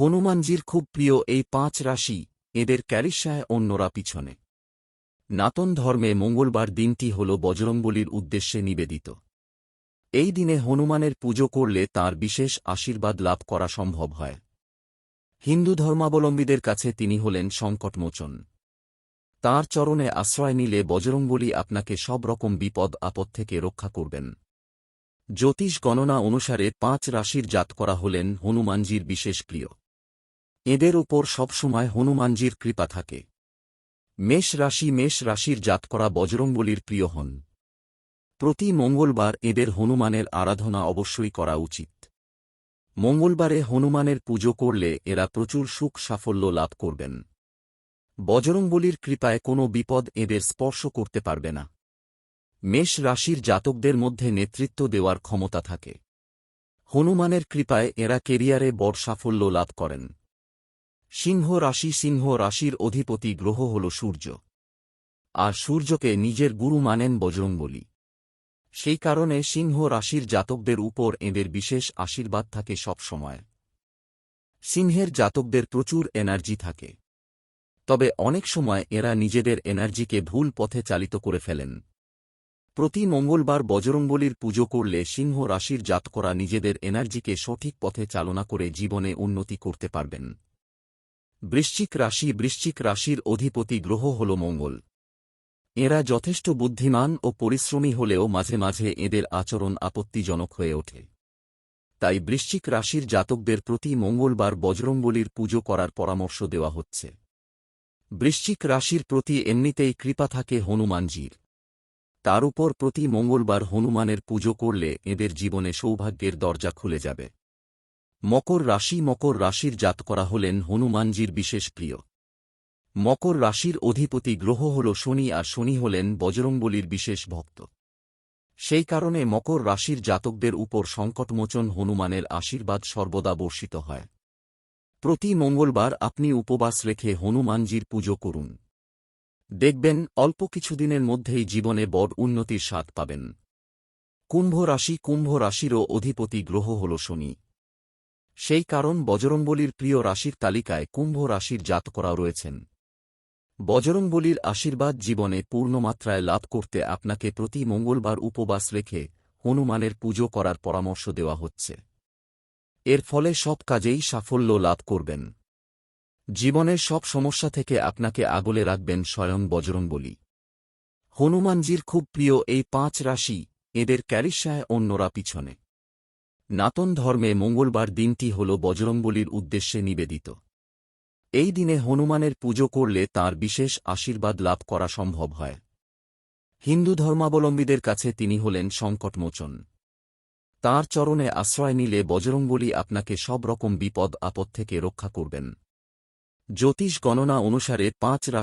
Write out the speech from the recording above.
হনুমানজির খুব প্রিয় এই পাঁচ রাশি, এদের ক্যারিশায় অন্যরা পিছনে। নাতন ধর্মে মঙ্গলবার দিনটি হল বজরংবলির উদ্দেশ্যে নিবেদিত। এই দিনে হনুমানের পুজো করলে তার বিশেষ আশীর্বাদ লাভ করা সম্ভব হয়। হিন্দু ধর্মাবলম্বীদের কাছে তিনি হলেন সংকটমোচন। তাঁর চরণে আশ্রয় নিলে বজরংবলী আপনাকে সব রকম বিপদ, আপদ থেকে রক্ষা করবেন। জ্যোতিষ গণনা অনুসারে পাঁচ রাশির জাত করা হলেন হনুমানজির বিশেষ প্রিয়। এদের উপর সবসময় হনুমানজির কৃপা থাকে। মেষ রাশি মেষ রাশির জাত করা বজরংবলীর প্রিয় হন। প্রতি মঙ্গলবার এদের হনুমানের আরাধনা অবশ্যই করা উচিত। মঙ্গলবারে হনুমানের পুজো করলে এরা প্রচুর সুখ সাফল্য লাভ করবেন। বজরংবলীর কৃপায় কোনো বিপদ এদের স্পর্শ করতে পারবে না। মেষ রাশির জাতকদের মধ্যে নেতৃত্ব দেওয়ার ক্ষমতা থাকে। হনুমানের কৃপায় এরা কেরিয়ারে বড় সাফল্য লাভ করেন। সিংহ রাশি সিংহ রাশির অধিপতি গ্রহ হল সূর্য। আর সূর্যকে নিজের গুরু মানেন বজরংবলী। সেই কারণে সিংহ রাশির জাতকদের উপর এদের বিশেষ আশীর্বাদ থাকে সব সময়। সিংহের জাতকদের প্রচুর এনার্জি থাকে। তবে অনেক সময় এরা নিজেদের এনার্জিকে ভুল পথে চালিত করে ফেলেন। প্রতি মঙ্গলবার বজরংবলীর পুজো করলে সিংহ রাশির জাত করা নিজেদের এনার্জিকে সঠিক পথে চালনা করে জীবনে উন্নতি করতে পারবেন। বৃশ্চিক রাশি বৃশ্চিক রাশির অধিপতি গ্রহ হল মঙ্গল। এরা যথেষ্ট বুদ্ধিমান ও পরিশ্রমী হলেও মাঝে মাঝে এদের আচরণ আপত্তিজনক হয়ে ওঠে। তাই বৃশ্চিক রাশির জাতকদের প্রতি মঙ্গলবার বজরংবলীর পুজো করার পরামর্শ দেওয়া হচ্ছে। বৃশ্চিক রাশির প্রতি এমনিতেই কৃপা থাকে হনুমানজির। তার উপর প্রতি মঙ্গলবার হনুমানের পুজো করলে এদের জীবনে সৌভাগ্যের দরজা খুলে যাবে। মকর রাশি মকর রাশির জাত করা হলেন হনুমানজির বিশেষ প্রিয়। মকর রাশির অধিপতি গ্রহ হল শনি আর শনি হলেন বজরংবলীর বিশেষ ভক্ত। সেই কারণে মকর রাশির জাতকদের উপর সংকটমোচন হনুমানের আশীর্বাদ সর্বদা বর্ষিত হয়। প্রতি মঙ্গলবার আপনি উপবাস রেখে হনুমানজির পুজো করুন। দেখবেন অল্প কিছুদিনের মধ্যেই জীবনে বড় উন্নতির স্বাদ পাবেন। কুম্ভ রাশি কুম্ভ রাশিরও অধিপতি গ্রহ হল শনি। সেই কারণ বজরংবলীর প্রিয় রাশির তালিকায় কুম্ভ রাশির জাত করা রয়েছেন। বজরংবলীর আশীর্বাদ জীবনে পূর্ণমাত্রায় লাভ করতে আপনাকে প্রতি মঙ্গলবার উপবাস রেখে হনুমানের পুজো করার পরামর্শ দেওয়া হচ্ছে। এর ফলে সব কাজেই সাফল্য লাভ করবেন। জীবনের সব সমস্যা থেকে আপনাকে আগলে রাখবেন স্বয়ং বজরংবলী। হনুমানজির খুব প্রিয় এই পাঁচ রাশি, এদের ক্যারিশায় অন্যরা পিছনে। নাতন ধর্মে মঙ্গলবার দিনটি হল বজরংবলীর উদ্দেশ্যে নিবেদিত। এই দিনে হনুমানের পুজো করলে তার বিশেষ আশীর্বাদ লাভ করা সম্ভব হয়। হিন্দু ধর্মাবলম্বীদের কাছে তিনি হলেন সংকটমোচন। তাঁর চরণে আশ্রয় নিলে বজরংবলী আপনাকে সব রকম বিপদ আপদ থেকে রক্ষা করবেন। জ্যোতিষ গণনা অনুসারে পাঁচ রাশি